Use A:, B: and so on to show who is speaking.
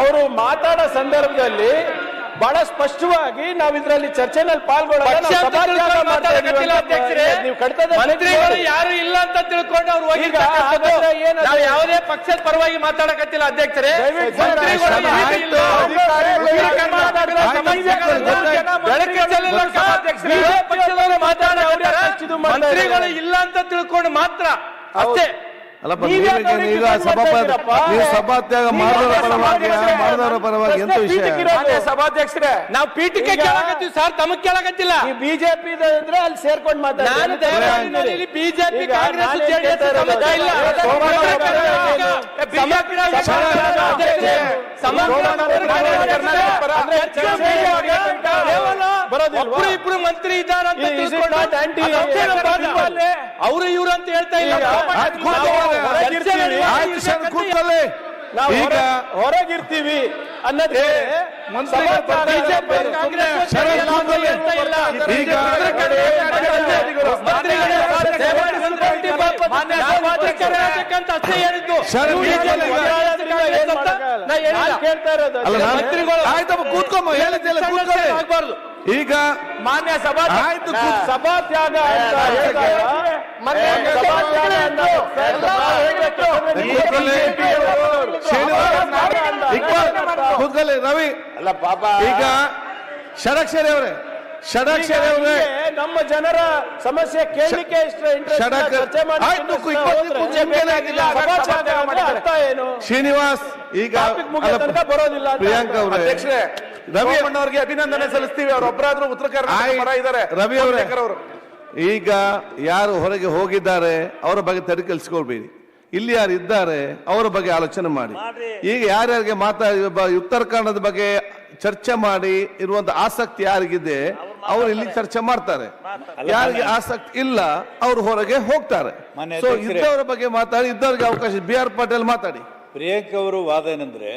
A: ಅವರು ಮಾತಾಡೋ ಸಂದರ್ಭದಲ್ಲಿ ಬಹಳ ಸ್ಪಷ್ಟವಾಗಿ ನಾವು ಇದರಲ್ಲಿ ಚರ್ಚೆನಲ್ಲಿ ಪಾಲ್ಗೊಳ್ಳೋಣ
B: ಯಾರು ಇಲ್ಲ ಅಂತ ತಿಳ್ಕೊಂಡು ಅವ್ರು? ನಾವು ಯಾವುದೇ ಪಕ್ಷದ ಪರವಾಗಿ ಮಾತಾಡಕತ್ತಿಲ್ಲ ಅಧ್ಯಕ್ಷರೇ
A: ದಯವಿಟ್ಟು
B: ಮಂತ್ರಿಗಳು
A: ಸಭಾ-
B: ಯಾರು ಇಲ್ಲ. ಉತ್ತರ ಕರ್ನಾಟಕದ ಸಮಸ್ಯೆಗಳನ್ನು ಬೆಳಕಿಗೆ ಚೆಲ್ಲಲು ಸಭಾಧ್ಯಕ್ಷರೇ ವಿರೋಧ ಪಕ್ಷದವರು ಮಾತಾಡಕತ್ತಾರೆ. ಮಂತ್ರಿಗಳು ಇಲ್ಲ ಅಂತ ತಿಳ್ಕೊಂಡು ಮಾತ್ರ. ಅಷ್ಟೇ.
C: ಈಗ ಸಭಾತ್ಯಾಗ ಮಾಡಿದವರ ಪರವಾಗಿ? ಮಾಡಿದವರ ಪರವಾಗಿ ಎಂತ ವಿಷಯ?
D: ಸಭಾಧ್ಯಕ್ಷರೇ
B: ನಾವು ಪೀಠಕ್ಕೆ ಕೇಳಕತ್ತೀವಿ ಸರ್ ತಮಗ್ ಕೇಳಕತ್ತಿಲ್ಲ.
A: ಈ ಬಿಜೆಪಿ ಅಲ್ಲಿ ಸೇರ್ಕೊಂಡು
B: ಮಾತಾಡ್ತಾರೆ ಬಿಜೆಪಿ ಕಾಂಗ್ರೆಸ್ ಜೆಡಿಎಸ್ ಸಮಗ್ರ ಒಬ್ರು ಇಬ್ರು ಮಂತ್ರಿ ಇದ್ದಾರೆ ಅಂತ
A: Is it
B: ತಿಳ್ಕೊಂಡು
A: not anti-
B: ಅದು ಅಷ್ಟೇನಪ್ಪ ಅದು? ಅವರು ಇವರು ಅಂತ ಹೇಳ್ತಾ ಇಲ್ಲ.
A: ನಾವು
C: ಈಗ
A: ಹೊರಗಿರ್ತೀವಿ ಅನ್ನೋದೇ
B: ಬಿಜೆಪಿ. ಕಾಂಗ್ರೆಸ್
C: ಶರತ್
B: ಎಲ್ಲ
C: ಕೂತ್ಕೊಳ್ಳಿ.
B: ಹೇಳ್ತಾ ಇಲ್ಲ.
C: ಈಗ
B: ಉತ್ತರ ಕರ್ನಾಟಕದ ಮಂತ್ರಿಗಳೇ ದಯಮಾಡಿ ಸಂಕ್ರಾಂತಿ ಪಾಪ ನಾವು ಉತ್ತರ ಕರ್ನಾಟಕ ಅಂತ ಅಷ್ಟೇ ಹೇಳಿದ್ದು
C: ಶರತ್
B: ನೀವು
C: ಕೂತ್ಕೊಳ್ಳಿ.
B: ಬಿಜೆಪಿ ಕಾಂಗ್ರೆಸ್ ಅಂತ ನಾ ಹೇಳಿಲ್ಲ.
A: ನಾನ್ ಕೇಳ್ತಾ ಇರೋದು
C: ಅಲ್ಲ ನಾನು ಹೇಳಿದ್ದೆಲ್ಲ
B: ಆಗ್ಬಾರ್ದು.
C: ಈಗ
D: ಮಾನ್ಯ ಸಭಾ
C: ಆಯ್ತು ತ್ಯಾಗ
A: ಸಭಾತ್ಯಾಗ
C: ಕೂತ್ಕೊಳ್ಳಿ. ರವಿ.
D: ಅಲ್ಲ ಪಾಪ.
C: ಈಗ ಶರಕ್ಷರಿ ಅವರೇ ಷಡಕ್ಷರಿ ಅವರೇ
A: ನಮ್ಮ ಜನರ ಸಮಸ್ಯೆ ಕೇಳಲಿಕ್ಕೆ ಏನು?
C: ಶ್ರೀನಿವಾಸ್ ಈಗ
A: ಬರೋದಿಲ್ಲ
C: ಪ್ರಿಯಾಂಕ ಅವರೇ.
D: ಅಧ್ಯಕ್ಷರೇ
C: ರವಿ
D: ಅವರಿಗೆ ಅಭಿನಂದನೆ ಸಲ್ಲಿಸ್ತೀವಿ ಅವರೊಬ್ಬರಾದ್ರೂ ಉತ್ತರ ಕರ್ನಾಟಕ ಪರ ಇದ್ದಾರೆ
C: ರವಿ ಅವರೇ.
D: ಅವರು.
C: ಈಗ ಯಾರು ಹೊರಗೆ ಹೋಗಿದ್ದಾರೆ ಅವರ ಬಗ್ಗೆ ತಡೆ ಕೆಲ್ಸ್ಕೊಳ್ಬೇಡಿ. ಇಲ್ಲಿ ಯಾರು ಇದ್ದಾರೆ ಅವರ ಬಗ್ಗೆ ಆಲೋಚನೆ ಮಾಡಿ. ಈಗ ಯಾರ್ಯಾರಿಗೆ ಮಾತಾಡಿ ಉತ್ತರ ಕನ್ನಡದ ಬಗ್ಗೆ ಚರ್ಚೆ ಮಾಡಿ ಇರುವಂತ ಆಸಕ್ತಿ ಯಾರಿಗಿದೆ ಅವರು ಇಲ್ಲಿ ಚರ್ಚೆ ಮಾಡ್ತಾರೆ. ಯಾರಿಗೆ ಆಸಕ್ತಿ ಇಲ್ಲ ಅವ್ರು ಹೊರಗೆ ಹೋಗ್ತಾರೆ. ಸೊ ಇದ್ದವರ ಬಗ್ಗೆ ಮಾತಾಡಿ ಇದ್ದವ್ರಿಗೆ ಅವಕಾಶ ಬಿ ಆರ್ ಪಾಟೀಲ್ ಮಾತಾಡಿ.
E: ಪ್ರಿಯಾಂಕ ಅವರು ವಾದ ಏನಂದ್ರೆ